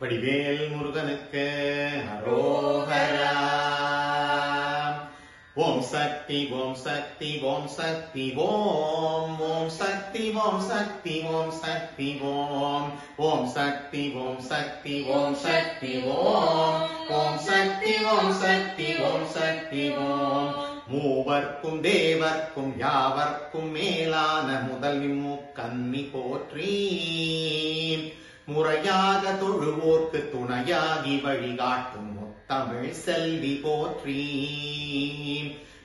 வடிவேல் முருகனுக்கு அரோகரா ஓம் சக்தி ஓம் சக்தி ஓம் சக்தி ஓம் ஓம் சக்தி ஓம் சக்தி ஓம் சக்தி ஓம் ஓம் சக்தி ஓம் சக்தி ஓம் சக்தி ஓம் ஓம் சக்தி ஓம் சக்தி ஓம் சக்தி ஓம் மூவர்க்கும் தேவர்க்கும் யாவர்க்கும் மேலான முதல் கன்னி போற்றி முறையாக தொழுவோர்க்கு துணையாகி வழிகாட்டும் முத்தமிழ் செல்வி போற்றி.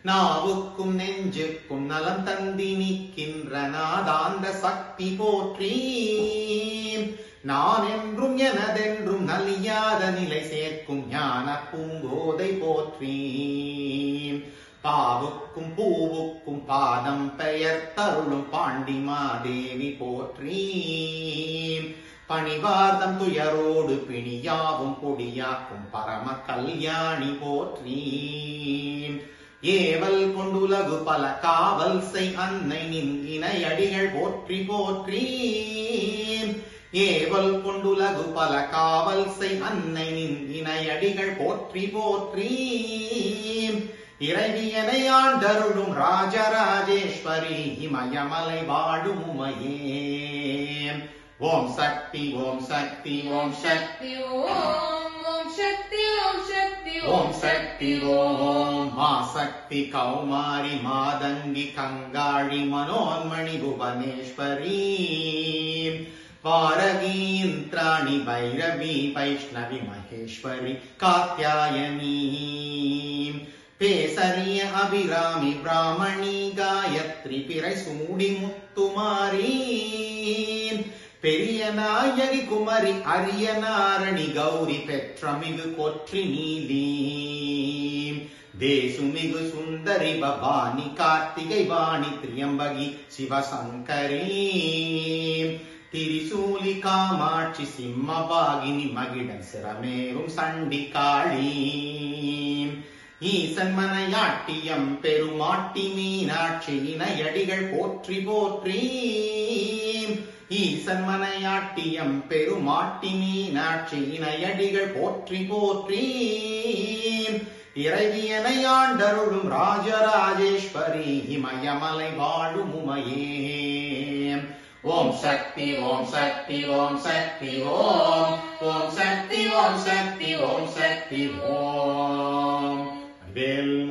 நாவுக்கும் நெஞ்சுக்கும் நலம் தந்தி நிற்கின்ற நாதாந்த சக்தி போற்றி. நான் என்றும் எனதென்றும் நலியாத நிலை சேர்க்கும் ஞான பூங்கோதை போற்றி. பாவுக்கும் பூவுக்கும் பாதம் பெயர் தருளும் பாண்டிமாதேவி போற்றி. பணிவார்தம் துயரோடு பிணியாவும் பொடியாக்கும் பரம கல்யாணி போற்றி ஏவல் கொண்டுலகு பல காவல் செய் அன்னை நின் இணையடிகள் போற்றி போற்றி ஏவல் கொண்டுலகு பல காவல் செய் அன்னை நின் இணையடிகள் போற்றி போற்றி இறைவியனை ஆண்டருளும் ராஜராஜேஸ்வரி இமயமலை வாழும் உமையே ஓம் சக்தி ஓம் சக்தி ஓம் சக்தி ஓம் ஓம் சக்தி ஓம் சக்தி ஓம் சக்தி ஓம் மா சக்தி கௌமாரி மாதங்கி கங்காழி மனோன்மணி புவனேஸ்வரி வாரகி இந்திராணி பைரவி வைஷ்ணவி மகேஸ்வரி காத்யாயனி பேசரிய அபிராமி பிராமணி காயத்ரி பிறை பெரிய நாயகி குமரி அரிய நாரணி கௌரி பெற்றமிகு கொற்றி நீதி தேசுமிகு சுந்தரி பவானி கார்த்திகை வாணி திரியம்பகி சிவசங்கரி திரிசூலி காமாட்சி சிம்மபாகினி மகிடன் சிரமேறும் சண்டி காளி ஈசன்மனையாட்டியம் பெருமாட்டி மீனாட்சி இணையடிகள் போற்றி போற்றி. ஈசன்மனையாட்டியம் பெருமாட்டி மீனாட்சி இணையடிகள் போற்றி போற்றி. இறைவியனையாண்டருளும் ராஜராஜேஸ்வரி இமயமலை வாழும் உமையே ஓம் சக்தி ஓம் சக்தி ஓம் சக்தி ஓம். ஓம் சக்தி ஓம் சக்தி ஓம் சக்தி ஓம். Bel